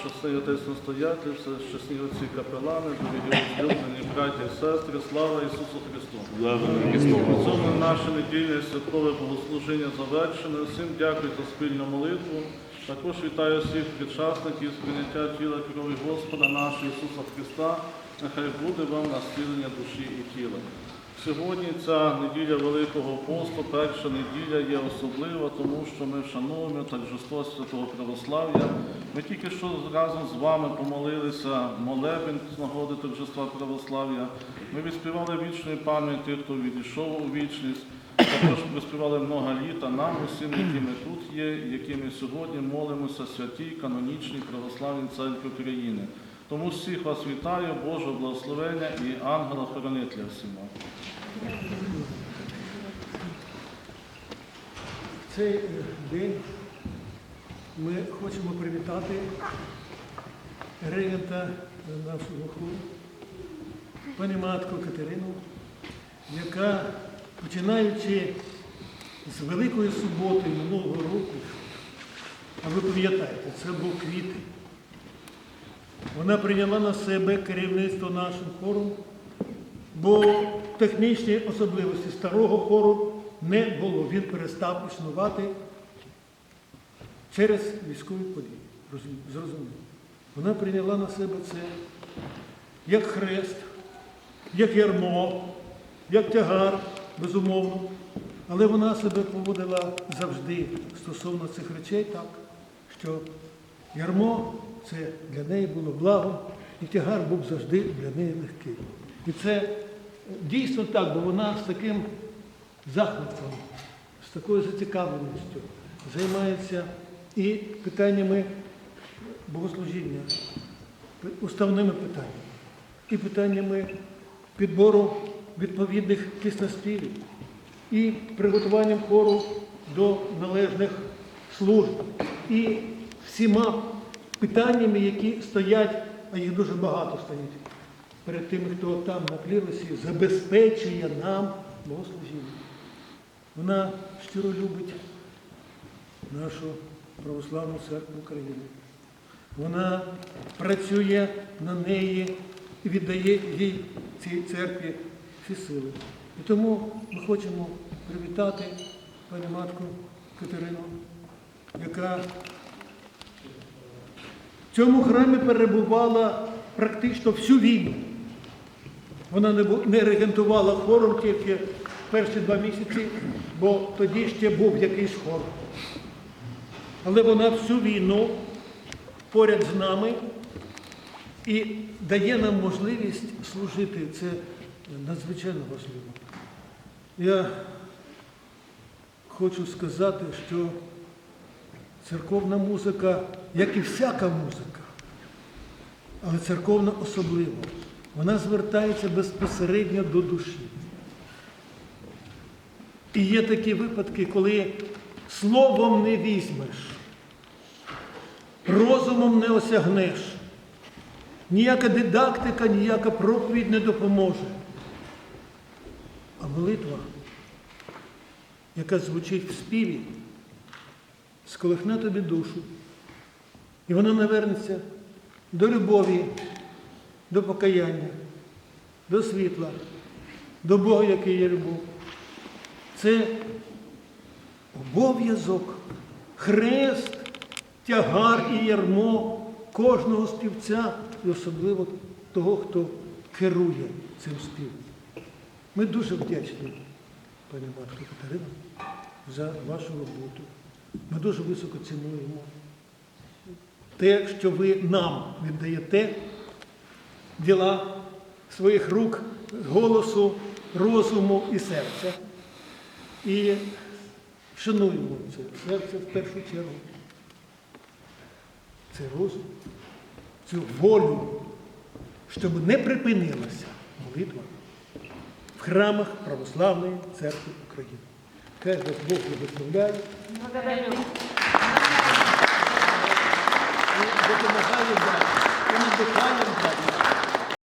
Щасливі отець настоятель, все щасні отці капелани, дорогі злюблені браті і сестри, слава Ісусу Христу. На цьому наше недільне святкове богослужіння завершено. Всім дякую за спільну молитву. Також вітаю всіх причасників з прийняття тіла крові Господа нашого Ісуса Христа. Нехай буде вам наслідення душі і тіла. Сьогодні ця неділя Великого посту, перша неділя є особлива, тому що ми вшановуємо торжество святого православ'я. Ми тільки що разом з вами помолилися молебень з нагоди торжества православ'я. Ми відспівали вічної пам'яті хто відійшов у вічність. Також приспівали много літа нам, усім, які ми тут є, які ми сьогодні молимося святій канонічній православній церкві України. Тому всіх вас вітаю, Божого благословення і ангела-хоронителя всіма. В цей е, день ми хочемо привітати регента нашого хору, пані матку Катерину, яка, починаючи з Великої суботи минулого року, а ви пам'ятаєте, це був квітень, вона прийняла на себе керівництво нашим хором, бо технічні особливості старого хору не було. Він перестав існувати через військові події. Зрозуміло. Вона прийняла на себе це як хрест, як ярмо, як тягар, безумовно. Але вона себе поводила завжди стосовно цих речей так, що ярмо це для неї було благом, і тягар був завжди для неї легкий. І це е, дійсно так, бо вона з таким захватом, з такою зацікавленістю займається і питаннями богослужіння, уставними питаннями, і питаннями підбору відповідних піснеспівів, і приготуванням хору до належних служб, і всіма питаннями, які стоять, а їх дуже багато стоїть перед тими, хто там на кліросі забезпечує нам богослужіння. Вона щиро любить нашу православну церкву України. Вона працює на неї і віддає їй цій церкві всі сили. І тому ми хочемо привітати пані матку Катерину, яка цьому храмі перебувала практично всю війну. Вона не, регентувала хором тільки перші два місяці, бо тоді ще був якийсь хор. Але вона всю війну поряд з нами і дає нам можливість служити. Це надзвичайно важливо. Я хочу сказати, що церковна музика, як і всяка музика, але церковна особливо, вона звертається безпосередньо до душі. І є такі випадки, коли словом не візьмеш, розумом не осягнеш, ніяка дидактика, ніяка проповідь не допоможе. А молитва, яка звучить в співі, сколихне тобі душу, і вона навернеться до любові, до покаяння, до світла, до Бога, який є любов. Це обов'язок, хрест, тягар і ярмо кожного співця, і особливо того, хто керує цим співом. Ми дуже вдячні, пані матко Катерина, за вашу роботу. Ми дуже високо цінуємо те, що ви нам віддаєте діла своїх рук, голосу, розуму і серця. І шануємо це серце в першу чергу. Це розум, цю волю, щоб не припинилася молитва в храмах Православної церкви України. Хай вас Бог благословляє Благодарю. допомагає далі, Ми надихає далі.